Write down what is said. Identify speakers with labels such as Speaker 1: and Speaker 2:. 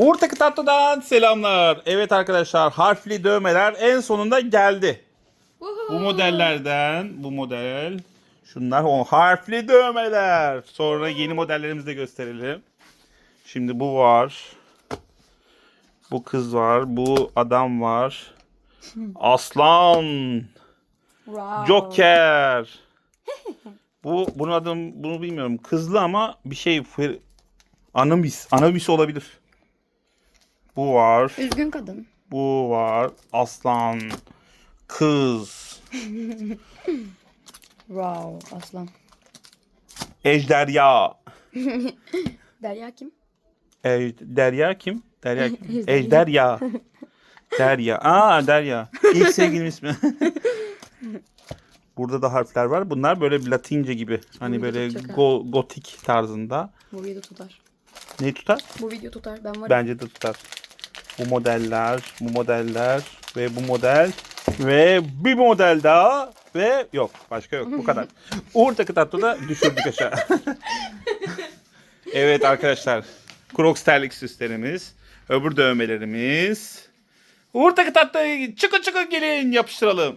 Speaker 1: Uğur Takı Tatlı'dan selamlar. Evet arkadaşlar harfli dövmeler en sonunda geldi. Bu modellerden bu model şunlar o harfli dövmeler. Sonra yeni modellerimizi de gösterelim. Şimdi bu var. Bu kız var. Bu adam var. Aslan.
Speaker 2: Wow.
Speaker 1: Joker. Bu bunun adım bunu bilmiyorum. Kızlı ama bir şey Anubis. Anubis olabilir. Bu var.
Speaker 2: Üzgün kadın.
Speaker 1: Bu var. Aslan. Kız.
Speaker 2: Wow aslan.
Speaker 1: Ejderha.
Speaker 2: Derya kim?
Speaker 1: Ej- Derya kim? Derya kim? Ejderha. Derya. Aa Derya. İlk sevgilim ismi. Burada da harfler var. Bunlar böyle bir Latince gibi. Hani
Speaker 2: video
Speaker 1: böyle
Speaker 2: tutacak ha.
Speaker 1: go- gotik tarzında.
Speaker 2: Bu video tutar.
Speaker 1: Ne tutar?
Speaker 2: Bu video tutar. Ben varım.
Speaker 1: Bence de tutar. Bu modeller, bu modeller ve bu model ve bir model daha ve yok başka yok bu kadar. Uğur Takı Tatlı da düşürdük aşağı. evet arkadaşlar. Crocs terlik süslerimiz, öbür dövmelerimiz. Uğur Takı Tatlı çıkın çıkın gelin yapıştıralım.